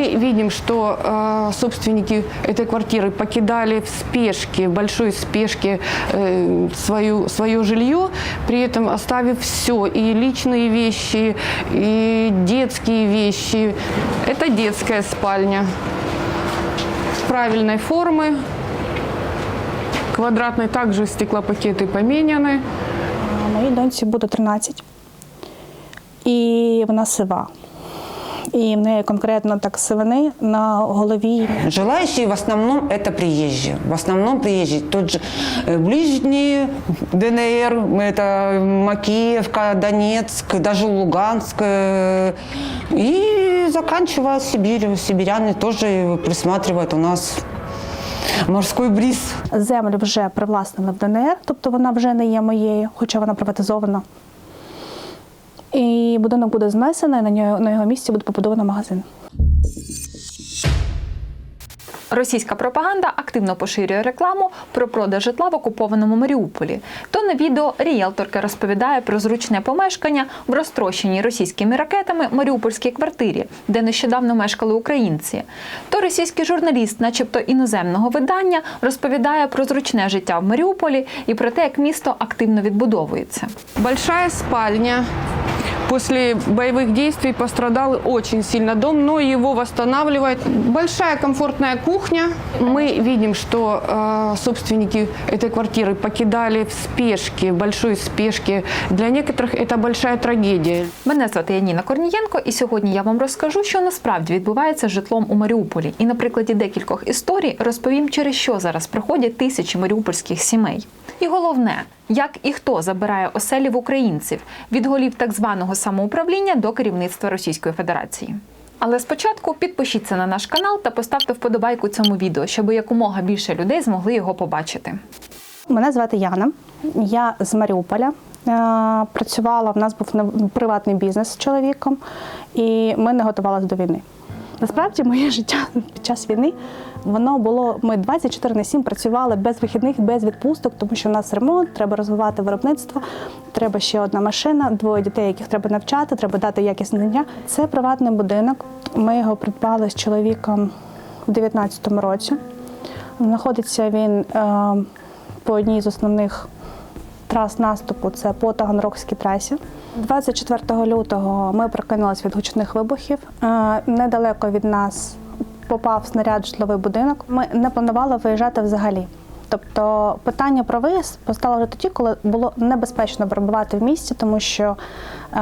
Мы видим, что э, собственники этой квартиры покидали в спешке, в большой спешке э, свою, свое жилье, при этом оставив все, и личные вещи, и детские вещи. Это детская спальня правильной формы, квадратной, также стеклопакеты поменяны. А Моїй доньці буде 13. І вона сива. І в неї конкретно так сивини на голові. Желающие в основном это приезжие. В основном приезжие. Тот же э, ближний ДНР, это Макеевка, Донецк, даже Луганск. э, И заканчивая Сибирью. Сибиряне тоже присматривают у нас морской бриз. Землю вже привласнили в ДНР, тобто вона вже не є моєю, хоча вона приватизована. І будинок буде знесений, на нього на його місці буде побудовано магазин. Російська пропаганда активно поширює рекламу про продаж житла в окупованому Маріуполі. То на відео ріелторка розповідає про зручне помешкання в розтрощеній російськими ракетами маріупольській квартирі, де нещодавно мешкали українці. То російський журналіст, начебто іноземного видання, розповідає про зручне життя в Маріуполі і про те, як місто активно відбудовується. Большая спальня. После боевых действий пострадал очень сильно дом, но его восстанавливает. Большая комфортная кухня. Мы видим, что э, собственники этой квартиры покидали в спешке, в большой спешке. Для некоторых это большая трагедия. Мене звати Яніна Корнієнко, і сьогодні я вам розкажу, що насправді відбувається з житлом у Маріуполі. І на прикладі декількох історій розповім, через що зараз проходять тисячі маріупольських сімей. І головне, як і хто забирає оселі в українців від голів так званого самоуправління до керівництва Російської Федерації. Але спочатку підпишіться на наш канал та поставте вподобайку цьому відео, щоб якомога більше людей змогли його побачити. Мене звати Яна. Я з Маріуполя. Е, Працювала, в нас був приватний бізнес з чоловіком, і ми не готувалися до війни. Насправді, моє життя під час війни воно було. Ми 24 на 7 працювали без вихідних, без відпусток, тому що в нас ремонт, треба розвивати виробництво, треба ще одна машина, двоє дітей, яких треба навчати, треба дати якісне знання. Це приватний будинок. Ми його придбали з чоловіком у 2019 році. Знаходиться він е, по одній з основних трас наступу це по Таганрогській трасі. 24 лютого ми прокинулися від гучних вибухів. Е, Недалеко від нас попав снаряд в житловий будинок. Ми не планували виїжджати взагалі. Тобто питання про виїзд постало вже тоді, коли було небезпечно перебувати в місті, тому що е,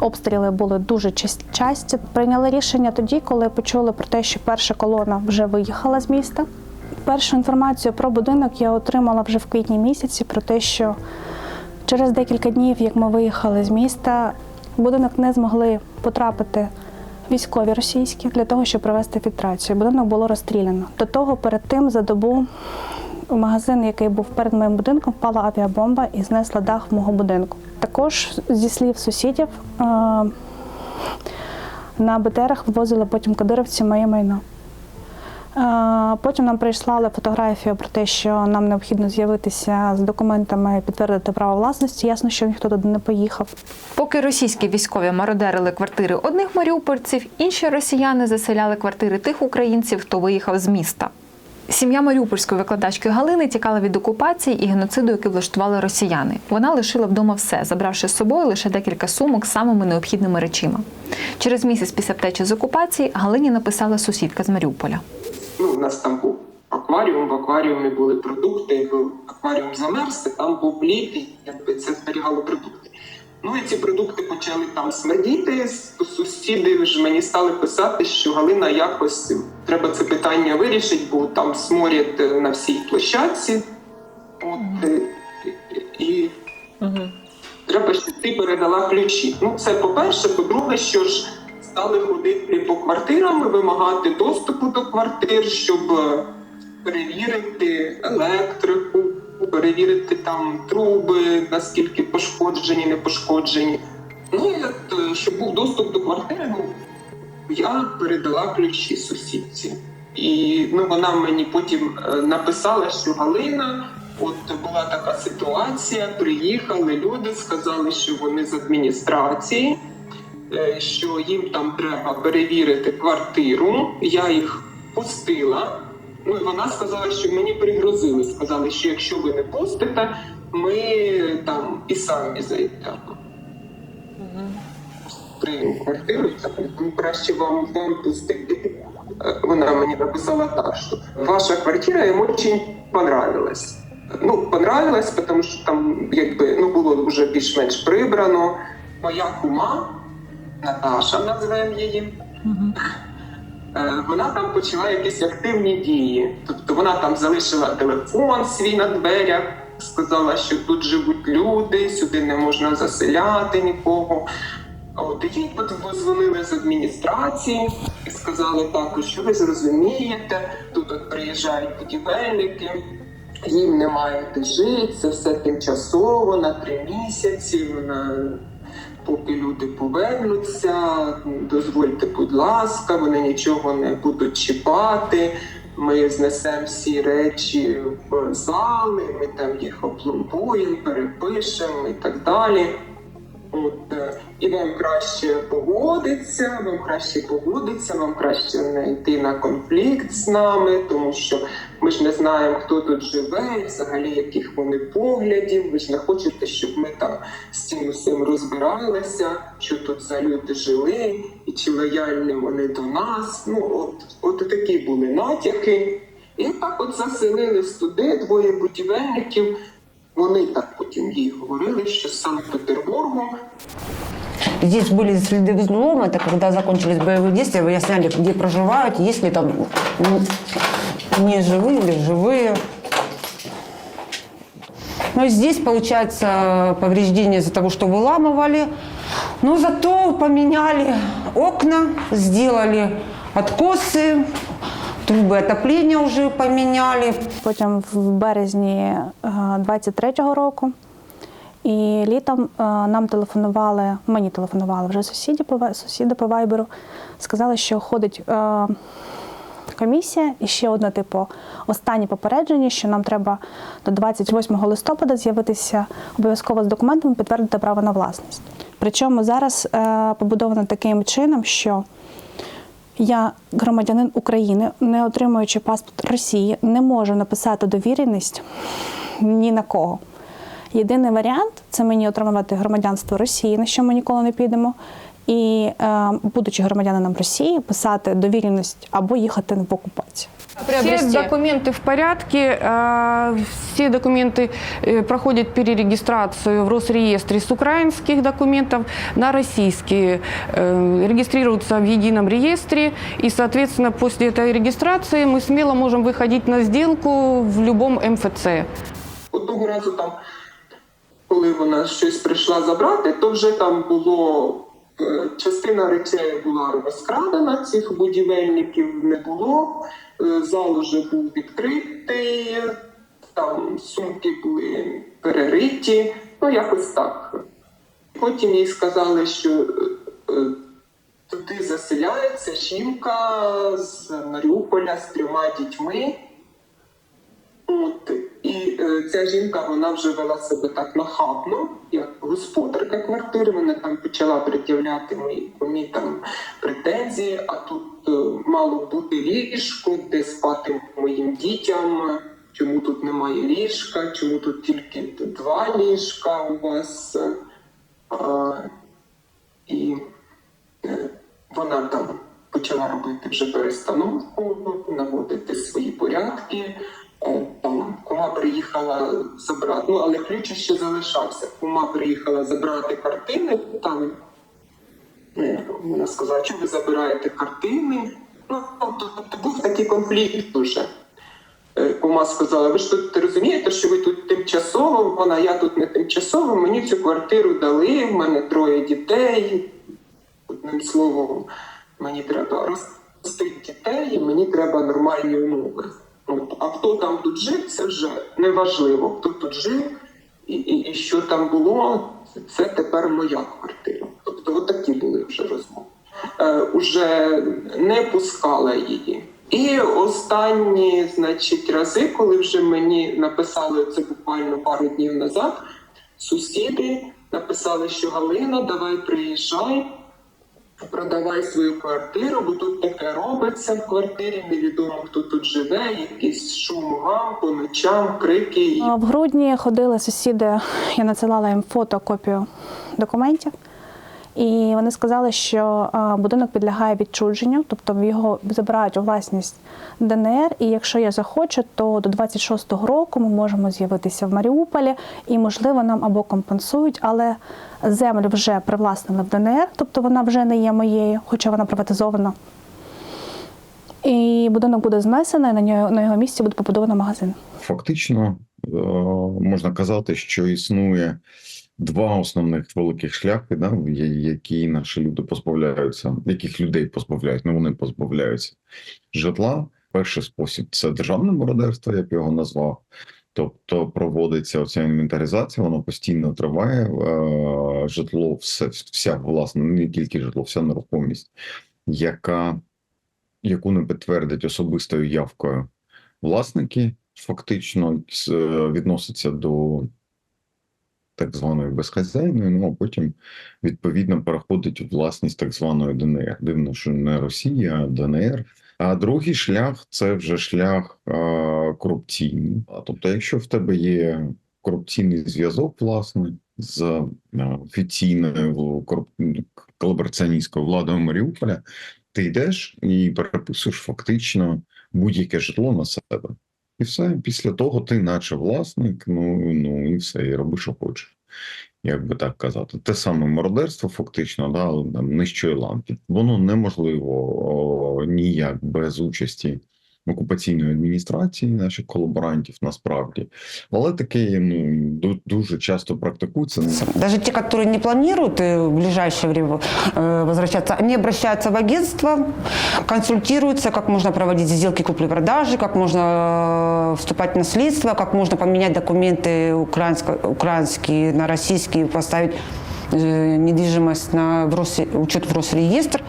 обстріли були дуже часті. Прийняли рішення тоді, коли почули про те, що перша колона вже виїхала з міста. Першу інформацію про будинок я отримала вже в квітні місяці про те, що через декілька днів, як ми виїхали з міста, будинок не змогли потрапити військові російські для того, щоб провести фільтрацію. Будинок було розстріляно. До того перед тим за добу в магазин, який був перед моїм будинком, впала авіабомба і знесла дах мого будинку. Також зі слів сусідів е, на БТРах вивозили потім кадировці моє майно. Потім нам прислали фотографію про те, що нам необхідно з'явитися з документами, підтвердити право власності. Ясно, що ніхто туди не поїхав. Поки російські військові мародерили квартири одних маріупольців, інші росіяни заселяли квартири тих українців, хто виїхав з міста. Сім'я маріупольської викладачки Галини тікала від окупації і геноциду, який влаштували росіяни. Вона лишила вдома все, забравши з собою лише декілька сумок з самими необхідними речима. Через місяць після втечі з окупації Галині написала сусідка з Маріуполя. Ну, у нас там був акваріум, в акваріумі були продукти, акваріум замерз, і там був лід, і якби це зберігало продукти. Ну і ці продукти почали там смердіти. Сусіди ж мені стали писати, що Галина якось треба це питання вирішити, бо там сморід е, на всій площадці. От е, і треба, щоб ти передала ключі. Ну, це по-перше. По-друге, що ж стали ходити по квартирам, вимагати доступу до квартир, щоб е, перевірити електрику, перевірити там труби, наскільки пошкоджені, не пошкоджені. Ну і от, е, щоб був доступ до квартири, ну, я передала ключі сусідці. І ну, вона мені потім е, написала, що Галина, от була така ситуація, приїхали люди, сказали, що вони з адміністрації. Е, що їм там треба перевірити квартиру. Я їх пустила. Ну і вона сказала, що мені пригрозили. Сказали, що якщо ви не пустите, ми там і самі зайдемо. Прийму квартиру, краще вам, вам пустити. Е, Вона мені написала так, що ваша квартира їм дуже понравилась. Ну, понравилась, тому що там якби ну було вже більш-менш прибрано. Моя кума, Наташа, називаємо її. Е, Вона там почала якісь активні дії. Тобто вона там залишила телефон свій на дверях, сказала, що тут живуть люди, сюди не можна заселяти нікого. От їй потім позвонили з адміністрації і сказали також, що ви зрозумієте, тут от приїжджають будівельники, їм немає де жити, це все тимчасово на три місяці. На поки люди повернуться, дозвольте, будь ласка, вони нічого не будуть чіпати. Ми знесемо всі речі в зали, ми там їх опломбуємо, перепишемо і так далі. От, е, і вам краще погодиться, вам краще погодиться, вам краще не йти на конфлікт з нами, тому що ми ж не знаємо, хто тут живе, взагалі яких вони поглядів. Ви ж не хочете, щоб ми там з цим усім розбиралися, що тут за люди жили, і чи лояльні вони до нас. Ну, от, от такі були натяки. І так от заселились туди двоє будівельників. Вони так потім їй говорили, що з Санкт-Петербургу Здесь были следы взлома, это когда закончились боевые действия, выясняли, где проживают, есть ли там м, не живые или живые. Но и здесь, получается, повреждения из-за того, что выламывали. Но зато поменяли окна, сделали откосы, трубы отопления уже поменяли. Потім в березні е, 23-го року. І літом е, нам телефонували, мені телефонували вже сусіди по сусіди по вайберу. Сказали, що ходить е, комісія і ще одне, типу, останнє попередження, що нам треба до 28 листопада з'явитися обов'язково з документами, підтвердити право на власність. Причому зараз е, побудовано таким чином, що я громадянин України, не отримуючи паспорт Росії, не можу написати довіреність ні на кого. Єдиний варіант це мені отримувати громадянство Росії, на що ми ніколи не підемо І, е, будучи громадянином Росії, писати довіреність або їхати в окупацію. Все документы в порядке, э, все документы э, проходят перерегистрацию в Росреестре с украинских документов на российские, э, регистрируются в едином реестре, и, соответственно, после этой регистрации мы смело можем выходить на сделку в любом МФЦ. Одного разу там, коли вона щось прийшла забрати, то вже там було е, частина речей була розкрадена, цих будівельників не було. е, Зал уже був відкритий, там сумки були перериті, ну якось так. Потім їй сказали, що е, е, туди заселяється жінка з Маріуполя з трьома дітьми. От, і е, ця жінка вона вже вела себе так нахабно, як господарка квартири. Вона там почала пред'являти мої мої там претензії, а тут е, мало бути ліжко, де спати моїм дітям. Чому тут немає ліжка? Чому тут тільки два ліжка у вас? А, і е, вона там почала робити вже перестановку, наводити свої порядки. Там кума приїхала забрати, ну але ключ ще залишався. Кума приїхала забрати картини. Там е, вона сказала, що ви забираєте картини. Ну, тобто тобто був такий конфлікт уже. Е, Кума сказала, ви ж тут розумієте, що ви тут тимчасово, вона я тут не тимчасово, мені цю квартиру дали, в мене троє дітей. Одним словом, мені треба ростити дітей, і мені треба нормальні умови. От. А хто там жив, це вже неважливо. Тут жив і, і, і що там було, це тепер моя квартира. Тобто, от такі були вже розмови. Е, уже не пускала її. І останні, значить, рази, коли вже мені написали це буквально пару днів назад, сусіди написали, що Галина, давай приїжджай. Продавай свою квартиру, бо тут таке робиться в квартирі, невідомо хто тут живе, якийсь шум, гам по ночам, крики. В грудні ходили сусіди, я надсилала їм фото, копію документів. І вони сказали, що будинок підлягає відчуженню, тобто його забирають у власність ДНР. І якщо я захочу, то до 26-го року ми можемо з'явитися в Маріуполі, і можливо нам або компенсують, але землю вже привласнили в ДНР, тобто вона вже не є моєю, хоча вона приватизована. І будинок буде знесений, на нього на його місці буде побудовано магазин. Фактично е, можна казати, що існує два основних великих шляхи, да, які наші люди позбавляються, яких людей позбавляють, ну вони позбавляються житла. Перший спосіб це державне мародерство, я б його назвав. Тобто проводиться оця інвентаризація, воно постійно триває. Е, житло, все, вся власне, не тільки житло, вся нерухомість, яка, яку не підтвердять особистою явкою власники, фактично е, до так званої безхазяйної, ну а потім відповідно переходить у власність так званої ДНР. Дивно, що не Росія, а ДНР. А другий шлях це вже шлях е, корупційний. А, Тобто, якщо в тебе є корупційний зв'язок, власне, з офіційною колабораціоністською владою Маріуполя, ти йдеш і переписуєш фактично будь-яке житло на себе. І все, після того ти, наче власник, ну, ну і все, і роби, що хочеш. Як би так казати, те саме мародерство, фактично, да, лампі, нижчої ланки. Воно неможливо о, ніяк без участі окупаційної адміністрації, наших колаборантів, насправді. Але таке ну, ду- дуже часто практикується. Даже те, которые не планируют э, в ближайшее время э, возвращаться, они обращаются в агентство, консультируются, как можно проводить сделки купли-продажи, как можно э, вступать в наследство, как можно поменять документы украинско- украинские на российские, поставить э, недвижимость на в Рос- учет в Росреестр.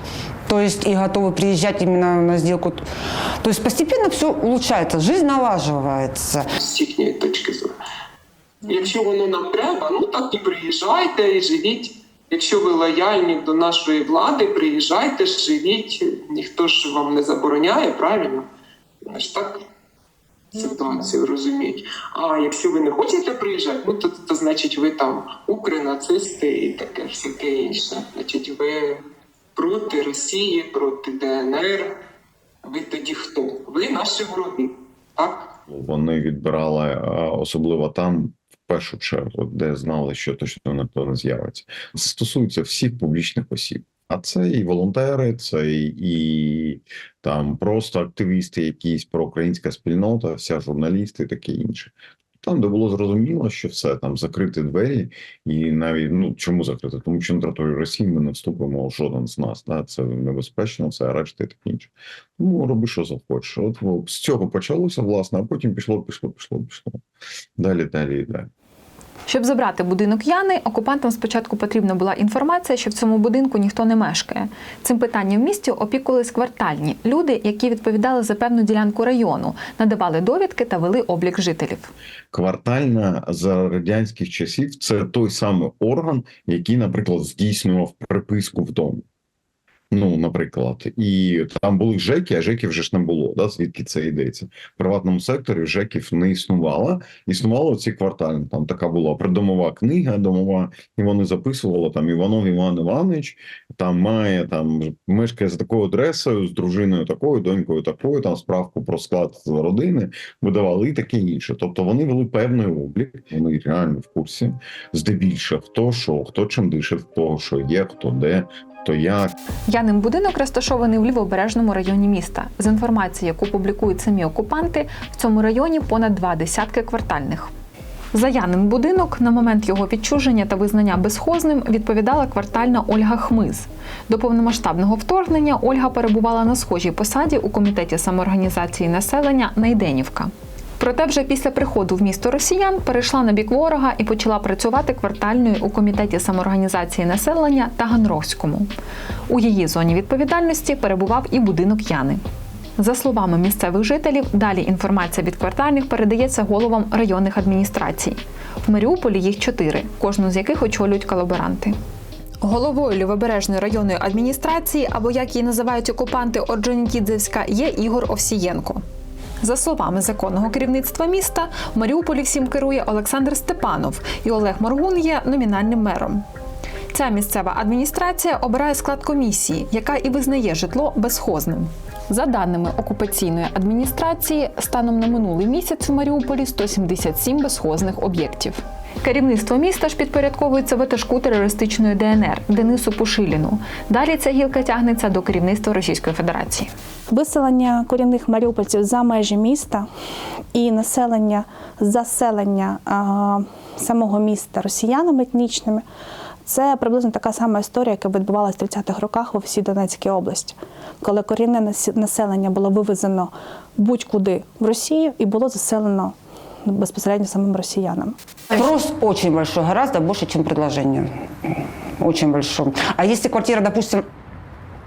То есть и готовы приезжать именно на сделку. То есть постепенно все улучшается, жизнь налаживается. з їхньої точки зору. Якщо воно нам треба, ну так і приїжджайте і живіть. Якщо ви лояльні до нашої влади, приїжджайте, живіть. Ніхто ж вам не забороняє, правильно? Ми ж так ситуацію розуміють. А якщо ви не хочете приїжджати, ну то, то значить ви там укрнацисти і таке всяке інше. Значить, ви проти Росії, проти ДНР. Ви тоді хто? Ви наші вороги. Так? Вони відбирали е, особливо там. Першу чергу, де знали, що точно не з'явиться, це стосується всіх публічних осіб. А це і волонтери, це і, і там просто активісти, якісь проукраїнська спільнота, вся журналісти, таке інше. Там, де було зрозуміло, що все там закриті двері, і навіть ну чому закрити? Тому що на територію Росії ми не вступимо жоден з нас. Да? Це небезпечно, це арешти і таке інше. Тому роби, що захочеш. От з цього почалося, власне, а потім пішло, пішло, пішло, пішло. Далі, далі і далі. Щоб забрати будинок Яни, окупантам спочатку потрібна була інформація, що в цьому будинку ніхто не мешкає. Цим питанням в місті опікувались квартальні люди, які відповідали за певну ділянку району, надавали довідки та вели облік жителів. Квартальна за радянських часів це той самий орган, який, наприклад, здійснював приписку в дому. Ну, наприклад, і там були ЖЕКи, а ЖЕКів вже ж не було. Да? Звідки це йдеться? В приватному секторі ЖЕКів не існувало. Існувало ці квартальні. Там така була придомова книга домова, і вони записували там Іванов Іван Іванович, там має там мешкає за такою адресою, з дружиною такою, донькою такою, там справку про склад родини видавали і таке інше. Тобто вони вели певний облік, вони реально в курсі, здебільшого хто що, хто чим дише, кого що є, хто де, хто як. Янин будинок розташований у лівобережному районі міста. З інформації, яку публікують самі окупанти, в цьому районі понад два десятки квартальних. За Янин будинок на момент його відчуження та визнання безхозним відповідала квартальна Ольга Хмиз. До повномасштабного вторгнення Ольга перебувала на схожій посаді у комітеті самоорганізації населення Найденівка. Проте вже після приходу в місто росіян перейшла на бік ворога і почала працювати квартальною у комітеті самоорганізації населення Таганрогському. У її зоні відповідальності перебував і будинок Яни. За словами місцевих жителів, далі інформація від квартальних передається головам районних адміністрацій. В Маріуполі їх чотири, кожну з яких очолюють колаборанти. Головою Лівобережної районної адміністрації, або як її називають окупанти Орджонікідзевська, є Ігор Овсієнко. За словами законного керівництва міста, в Маріуполі всім керує Олександр Степанов, і Олег Моргун є номінальним мером. Ця місцева адміністрація обирає склад комісії, яка і визнає житло безхозним. За даними окупаційної адміністрації, станом на минулий місяць в Маріуполі 177 безхозних об'єктів. Керівництво міста ж підпорядковується ватажку терористичної ДНР Денису Пушиліну. Далі ця гілка тягнеться до керівництва Російської Федерації. Виселення корінних маріупольців за межі міста і населення заселення а, самого міста росіянами етнічними це приблизно така сама історія, яка відбувалася в 30-х роках у всій Донецькій області, коли корінне населення було вивезено будь-куди в Росію і було заселено безпосередньо самим росіянами. Спрос очень большой, гораздо больше, чем предложение. Очень большой. А если квартира, допустим,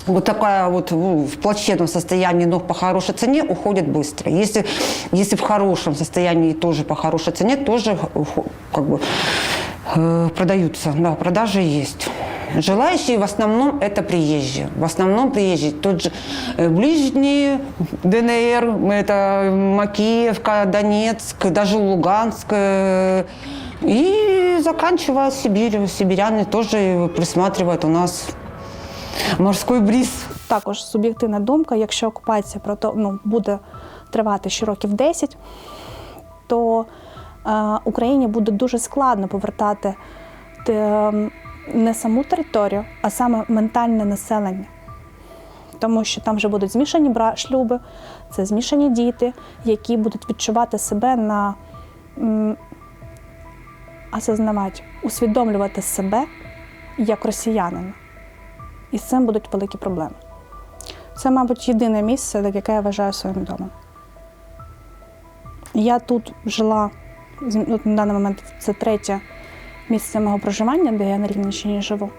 вот такая вот в плачевном состоянии, но по хорошей цене, уходит быстро. Если, если в хорошем состоянии тоже по хорошей цене, тоже ухо- как бы э, продаются. Да, продажи есть. Желающие в основном это приезжие. В основном приезжие. Тот же э, ближний ДНР, это Макеевка, Донецк, даже Луганск. э, И заканчивая Сибирью. Сибиряне тоже присматривают у нас морской бриз. Також суб'єктивна думка, якщо окупація прото- ну, буде тривати ще років 10, то е, Україні буде дуже складно повертати те, не саму територію, а саме ментальне населення. Тому що там вже будуть змішані шлюби, це змішані діти, які будуть відчувати себе на осознавати, усвідомлювати себе як росіянина. І з цим будуть великі проблеми. Це, мабуть, єдине місце, яке я вважаю своїм домом. Я тут жила ну, на даний момент це третє місце мого проживання, де я на Рівненщині живу.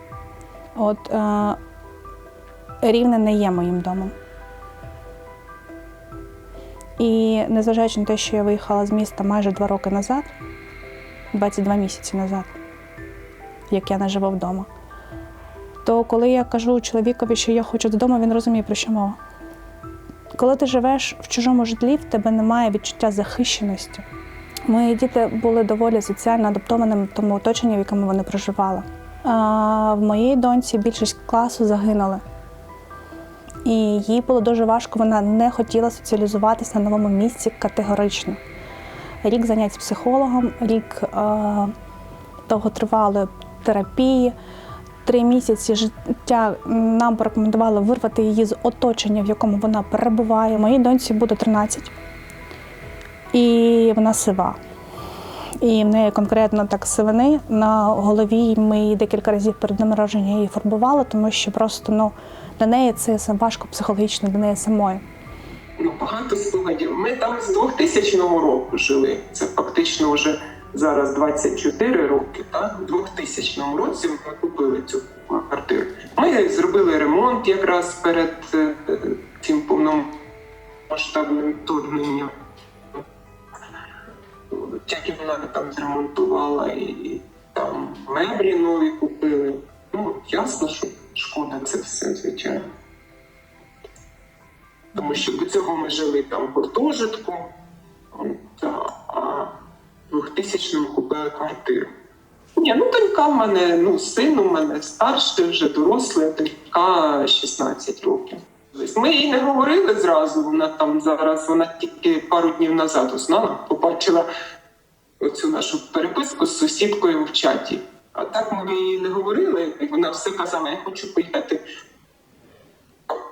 От е, Рівне не є моїм домом. І незважаючи на те, що я виїхала з міста майже два роки назад, 22 місяці назад, як я не живу вдома то коли я кажу чоловікові, що я хочу додому, він розуміє, про що мова. Коли ти живеш в чужому житлі, в тебе немає відчуття захищеності. Мої діти були доволі соціально адаптованими в тому оточенні, в якому вони проживали. А в моїй доньці більшість класу загинули. І їй було дуже важко, вона не хотіла соціалізуватися на новому місці категорично. Рік занять з психологом, рік е, довготривалої терапії, три місяці життя нам порекомендували вирвати її з оточення, в якому вона перебуває. Моїй доньці буде 13, і вона сива. І в неї конкретно так сивини на голові. Ми декілька разів перед днем її фарбували, тому що просто ну, для неї це важко психологічно, для неї самої. ну, багато спогадів. Ми там з 2000 року жили. Це фактично вже зараз 24 роки. Так? У 2000 році ми купили цю квартиру. Ми зробили ремонт якраз перед е, цим повномасштабним вторгненням. Тільки вона там зремонтувала і там меблі нові купили. Ну, ясно, що шкода це все, звичайно. Тому що до цього ми жили там гуртожитку, та, а в 2000-му купили квартиру. Ні, ну донька в мене, ну син у мене старший, вже дорослий, донька 16 років. Ми їй не говорили зразу, вона там зараз, вона тільки пару днів назад узнала, побачила оцю нашу переписку з сусідкою в чаті. А так ми їй не говорили, і вона все казала, я хочу поїхати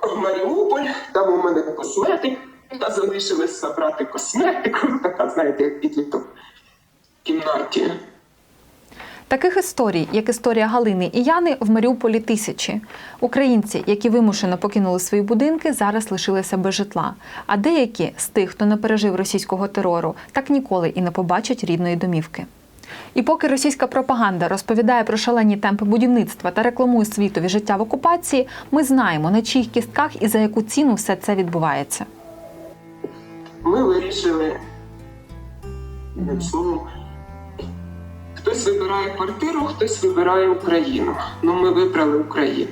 в Маріуполь, там у мене косметик, та залишилось забрати косметику, така, знаєте, як підліток кімнаті. Таких історій, як історія Галини і Яни, в Маріуполі тисячі. Українці, які вимушено покинули свої будинки, зараз лишилися без житла. А деякі з тих, хто не пережив російського терору, так ніколи і не побачать рідної домівки. І поки російська пропаганда розповідає про шалені темпи будівництва та рекламує світові життя в окупації, ми знаємо, на чиїх кістках і за яку ціну все це відбувається. Ми вирішили Хтось вибирає квартиру, хтось вибирає Україну. Ну, ми вибрали Україну.